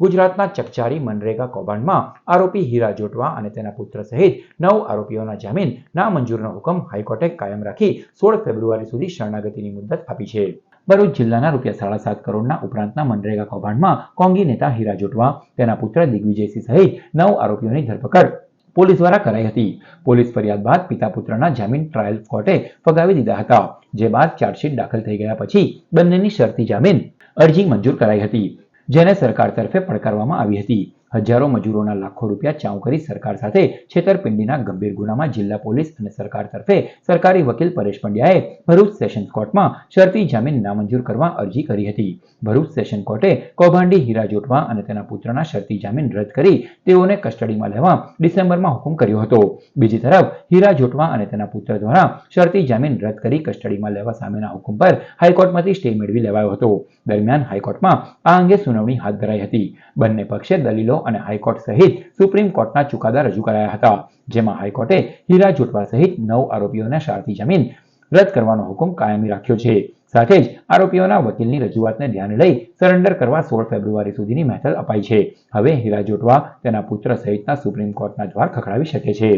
ગુજરાતના ચકચારી મનરેગા કૌભાંડમાં આરોપી હીરા જોટવા અને તેના પુત્ર સહિત નવ આરોપીઓના જામીન નામંજૂરનો હુકમ હાઈકોર્ટે કાયમ રાખી સોળ ફેબ્રુઆરી સુધી શરણાગતિની મુદત આપી છે. ભરૂચ જિલ્લાના રૂપિયા સાડા સાત કરોડના ઉપરાંતના મનરેગા કૌભાંડમાં કોંગી નેતા હીરા જોટવા, તેના પુત્ર દિગ્વિજયસિંહ સહિત નવ આરોપીઓની ધરપકડ પોલીસ દ્વારા કરાઈ હતી. પોલીસ ફરિયાદ બાદ પિતા પુત્રના જામીન ટ્રાયલ કોર્ટે ફગાવી દીધા હતા, જે બાદ ચાર્જશીટ દાખલ થઈ ગયા પછી બંનેની શરતી જામીન અરજી મંજૂર કરાઈ હતી. જેને સરકાર તરફે પડકારવામાં આવી હતી. હજારો મજૂરોના લાખો રૂપિયા ચાઉ કરી સરકાર સાથે છેતરપિંડીના ગંભીર ગુનામાં જિલ્લા પોલીસ અને સરકાર તરફે સરકારી વકીલ પરેશ પંડ્યાએ ભરૂચ સેશન્સ કોર્ટમાં શરતી જામીન નામંજૂર કરવા અરજી કરી હતી. ભરૂચ સેશન કોર્ટે કૌભાંડી હીરા જોટવા અને તેના પુત્રના શરતી જામીન રદ કરી તેઓને કસ્ટડીમાં લેવા ડિસેમ્બરમાં હુકમ કર્યો હતો. બીજી તરફ, હીરા જોટવા અને તેના પુત્ર દ્વારા શરતી જામીન રદ કરી કસ્ટડીમાં લેવા સામેના હુકમ પર હાઈકોર્ટમાંથી સ્ટે મેળવી લેવાયો હતો. દરમિયાન હાઈકોર્ટમાં આ અંગે સુનાવણી હાથ ધરાઈ હતી. બંને પક્ષે દલીલો અને હાઈકોર્ટ સહિત સુપ્રીમ કોર્ટના ચુકાદા રજૂ કરાયા હતા, જેમાં હાઈકોર્ટે હીરા જોટવા સહિત નવ આરોપીઓને શારતી જમીન રદ કરવાનો હુકમ કાયમી રાખ્યો છે. સાથે જ આરોપીઓના વકીલની રજૂઆતને ધ્યાને લઈ સરેન્ડર કરવા સોળ ફેબ્રુઆરી સુધીની મહેતલ અપાઈ છે. હવે હીરા જોટવા તેના પુત્ર સહિતના સુપ્રીમ કોર્ટના દ્વાર ખખડાવી શકે છે.